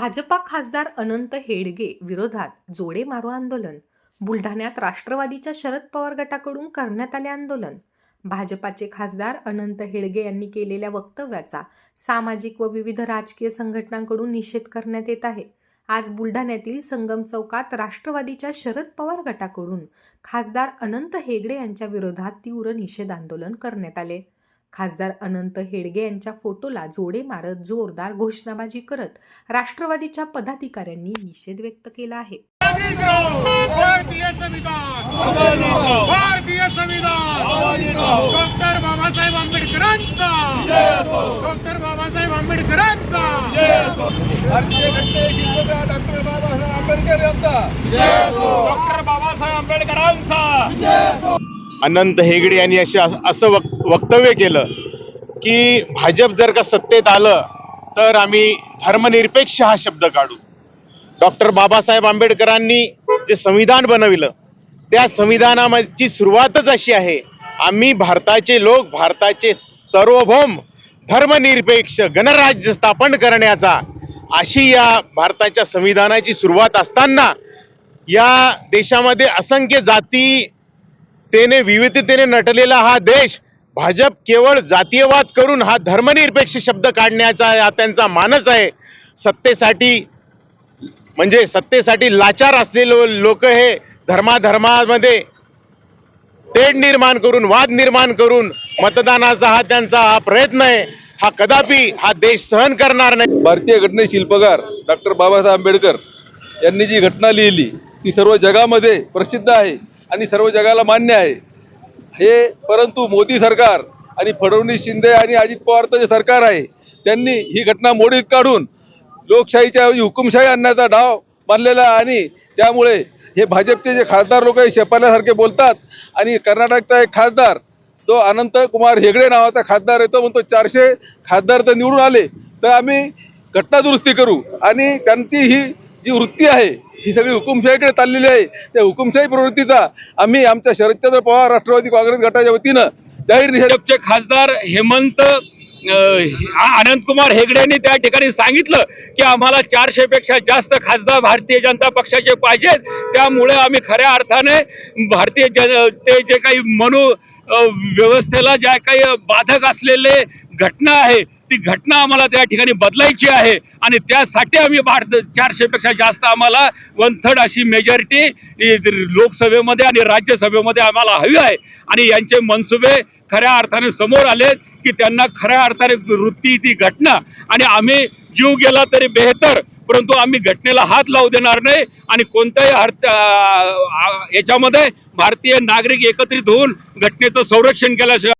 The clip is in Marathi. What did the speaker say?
भाजपा खासदार अनंत हेडगे विरोधात जोडे मारो आंदोलन. बुलढाण्यात राष्ट्रवादीच्या शरद पवार गटाकडून करण्यात आले आंदोलन. भाजपाचे खासदार अनंत हेडगे यांनी केलेल्या वक्तव्याचा सामाजिक व विविध राजकीय संघटनांकडून निषेध करण्यात येत आहे. आज बुलढाण्यातील संगम चौकात राष्ट्रवादीच्या शरद पवार गटाकडून खासदार अनंत हेगडे यांच्या विरोधात तीव्र निषेध आंदोलन करण्यात आले. खासदार अनंत हेडगे यांच्या फोटोला जोडे मारत जोरदार घोषणाबाजी करत राष्ट्रवादीच्या पदाधिकाऱ्यांनी निषेध व्यक्त केला आहे. भारतीय संविधान. भारतीय संविधान. डॉक्टर बाबासाहेब आंबेडकरांचा. डॉक्टर बाबासाहेब आंबेडकरांचा. भारतीय घटनेची शिल्पकार डॉक्टर बाबासाहेब आंबेडकर यांचा. डॉक्टर बाबासाहेब आंबेडकरांचा. अनंत हेगडे यांनी अशी असं वक वक्तव्य केलं की भाजप जर का सत्तेत आलं तर आम्ही धर्मनिरपेक्ष हा शब्द काढू. डॉक्टर बाबासाहेब आंबेडकरांनी जे संविधान बनविलं त्या संविधानाची सुरुवातच अशी आहे आम्ही भारताचे लोक भारताचे सार्वभौम धर्मनिरपेक्ष गणराज्य स्थापन करण्याचा अशी या भारताच्या संविधानाची सुरुवात असताना या देशामध्ये असंख्य जाती तेने विविधतेने नटलेला हा देश भाजप केवळ जातीयवाद करून हा धर्मनिरपेक्ष शब्द काढण्याचा हा त्यांचा मानस आहे. सत्तेसाठी म्हणजे सत्तेसाठी लाचार असलेले लोक हे धर्माधर्मामध्ये तेढ निर्माण करून वाद निर्माण करून मतदानाचा हा त्यांचा हा प्रयत्न आहे. हा कदापि हा देश सहन करणार नाही. भारतीय घटने शिल्पकार डॉक्टर बाबासाहेब आंबेडकर यांनी जी घटना लिहिली ती सर्व जगामध्ये प्रसिद्ध आहे आणि सर्व जगाला मान्य आहे. हे परंतु मोदी सरकार आणि फडणवीस शिंदे आणि अजित पवारचं जे सरकार आहे त्यांनी ही घटना मोडीत काढून लोकशाहीच्या ऐवजी हुकुमशाही आणण्याचा डाव बांधलेला आहे आणि त्यामुळे हे भाजपचे जे खासदार लोक आहे शेपाल्यासारखे बोलतात आणि कर्नाटकचा एक खासदार तो अनंत कुमार हेगडे नावाचा खासदार येतो म्हणतो चारशे खासदार तर निवडून आले तर आम्ही घटनादुरुस्ती करू. आणि त्यांची ही जी वृत्ती आहे ही सगळी हुकुमशाहीकडे चाललेली आहे. त्या हुकुमशाही प्रवृत्तीचा आम्ही आमच्या शरदचंद्र पवार राष्ट्रवादी काँग्रेस गटाच्या वतीनं जाहीर निषेधचे खासदार हेमंत अनंत कुमार हेगड्यांनी त्या ठिकाणी सांगितलं की आम्हाला चारशे पेक्षा जास्त खासदार भारतीय जनता पक्षाचे पाहिजेत. त्यामुळे आम्ही खऱ्या अर्थाने भारतीय जन ते जे काही मनु व्यवस्थेला ज्या काही बाधक असलेले घटना आहे ती घटना आम्हाला त्या ठिकाणी बदलायची आहे. आणि त्यासाठी आम्ही भारत चारशेपेक्षा जास्त आम्हाला वन थर्ड अशी मेजॉरिटी लोकसभेमध्ये आणि राज्यसभेमध्ये आम्हाला हवी आहे. आणि यांचे मनसुबे खऱ्या अर्थाने समोर आलेत की त्यांना खऱ्या अर्थाने वृत्ती ती घटना. आणि आम्ही जीव गेला तरी बेहतर परंतु आम्ही घटनेला हात लावू देणार नाही. आणि कोणत्याही अर्थ याच्यामध्ये भारतीय नागरिक एकत्रित होऊन घटनेचं संरक्षण केल्याशिवाय